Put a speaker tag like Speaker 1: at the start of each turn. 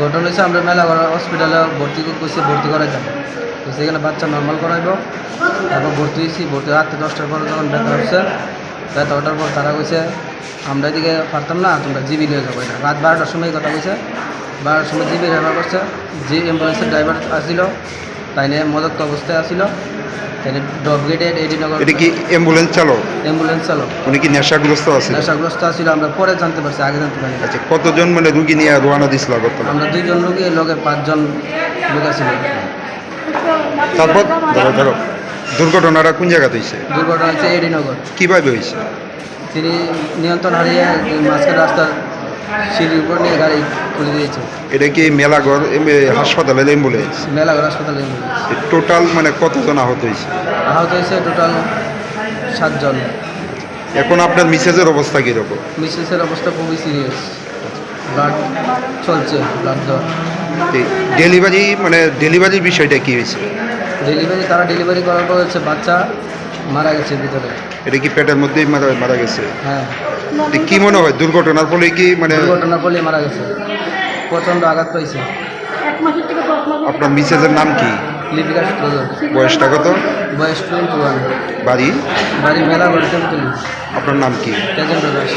Speaker 1: ঘটনা হয়েছে আমরা মেলা হসপিটালে ভর্তি করছি ভর্তি করাই যাব তো সেখানে বাচ্চা নর্মাল করাইবো। তারপর ভর্তি হয়েছি ভর্তি রাত্রে দশটার পর যখন ব্যথা হচ্ছে ব্যথা ওঠার পর তারা কইছে, আমরা এদিকে পারতাম না, তোমরা জিবি নিয়ে যাব এটা রাত বারোটার সময় কথা কইছে। বারোটার সময় জিবি ব্যবহার করছে। যে অ্যাম্বুলেন্সের ড্রাইভার আসছিল তাই নিয়ে মদক্ত অবস্থায় আসছিল তাই ডব গেটের এডিনগর
Speaker 2: এটা কি অ্যাম্বুলেন্স চালক?
Speaker 1: অ্যাম্বুলেন্স চালক।
Speaker 2: উনি কি নেশাগ্রস্ত আছে
Speaker 1: নেশাগ্রস্ত আসছিল আমরা পরে জানতে পারছি আগে জানতে
Speaker 2: আচ্ছা কতজন মানে রুগী নিয়ে রোয়ানা দিছিল আগরতলা?
Speaker 1: আমরা দুইজন লোক লগে পাঁচজন লোক আছিল।
Speaker 2: তারপর? ধরো ধরো। দুর্ঘটনাটা কোন জায়গাতে হয়েছে?
Speaker 1: দুর্ঘটনা হচ্ছে এডিনগর।
Speaker 2: কীভাবে হয়েছে?
Speaker 1: তিনি নিয়ন্ত্রণ হারিয়ে মাঝখানে রাস্তার সিঁড়ির উপর নিয়ে গাড়ি খুলে দিয়েছে।
Speaker 2: এটা কি মেলাঘর হাসপাতালের অ্যাম্বুলেন্স
Speaker 1: মেলাঘর হাসপাতালে
Speaker 2: টোটাল মানে কতজন আহত হয়েছে?
Speaker 1: আহত হয়েছে টোটাল সাতজন।
Speaker 2: এখন আপনার মিসেজের অবস্থা কীরকম?
Speaker 1: মিসেসের অবস্থা খুবই সিরিয়াস। ব্লাড চলছে ব্লাড দেওয়া।
Speaker 2: ডেলিভারি মানে ডেলিভারির বিষয়টা কি হয়েছে?
Speaker 1: ডেলিভারি তারা ডেলিভারি করার পর হচ্ছে বাচ্চা মারা গেছে ভিতরে।
Speaker 2: এটা কি পেটের মধ্যেই মারা মারা গেছে?
Speaker 1: হ্যাঁ।
Speaker 2: কি মনে হয়? দুর্ঘটনার ফলে কি মানে
Speaker 1: দুর্ঘটনার ফলে মারা গেছে। প্রচণ্ড আঘাত পাইছে।
Speaker 2: আপনার মিসেজের নাম কি?
Speaker 1: লিপিকা
Speaker 2: বয়সটা কত?
Speaker 1: বয়স টোয়েন্টি ওয়ান।
Speaker 2: বাড়ি?
Speaker 1: বাড়ি মেলা
Speaker 2: আপনার নাম কি?
Speaker 1: তেজেন্দ্র দাস।